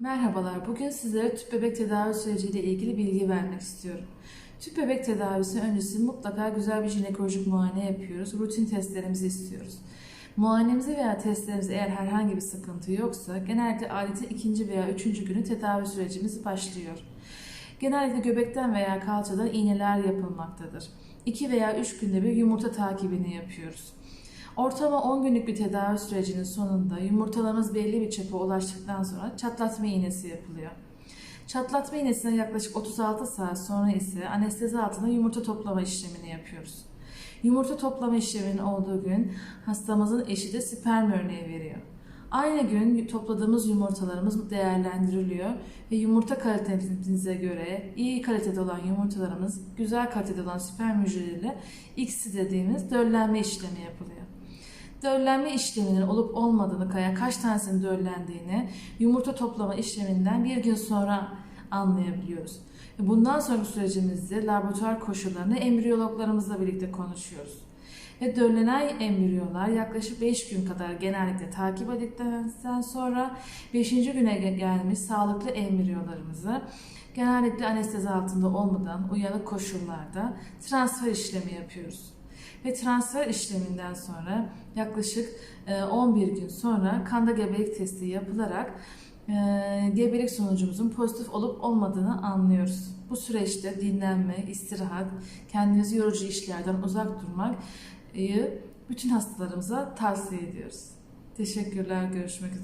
Merhabalar, bugün sizlere tüp bebek tedavi süreciyle ilgili bilgi vermek istiyorum. Tüp bebek tedavisi öncesi mutlaka güzel bir jinekolojik muayene yapıyoruz. Rutin testlerimizi istiyoruz. Muayenemize veya testlerimizde eğer herhangi bir sıkıntı yoksa genellikle aleti ikinci veya üçüncü günü tedavi sürecimiz başlıyor. Genellikle göbekten veya kalçadan iğneler yapılmaktadır. 2 veya 3 günde bir yumurta takibini yapıyoruz. Ortalama 10 günlük bir tedavi sürecinin sonunda yumurtalarımız belli bir çapa ulaştıktan sonra çatlatma iğnesi yapılıyor. Çatlatma iğnesinden yaklaşık 36 saat sonra ise anestezi altında yumurta toplama işlemini yapıyoruz. Yumurta toplama işleminin olduğu gün hastamızın eşi de sperm örneği veriyor. Aynı gün topladığımız yumurtalarımız değerlendiriliyor ve yumurta kalitemize göre iyi kalitede olan yumurtalarımız güzel kalitede olan sperm hücreleriyle X dediğimiz döllenme işlemi yapılıyor. Döllenme işleminin olup olmadığını, kaya kaç tanesinin döllendiğini yumurta toplama işleminden bir gün sonra anlayabiliyoruz. Bundan sonraki sürecimizde laboratuvar koşullarını embriyologlarımızla birlikte konuşuyoruz. Ve döllenen embriyolar yaklaşık 5 gün kadar genellikle takip edildikten sonra 5. güne gelmiş sağlıklı embriyolarımızı genellikle anestezi altında olmadan uyanık koşullarda transfer işlemi yapıyoruz. Ve transfer işleminden sonra yaklaşık 11 gün sonra kanda gebelik testi yapılarak e, gebelik sonucumuzun pozitif olup olmadığını anlıyoruz. Bu süreçte dinlenme, istirahat, kendinizi yorucu işlerden uzak durmak bütün hastalarımıza tavsiye ediyoruz. Teşekkürler, görüşmek üzere.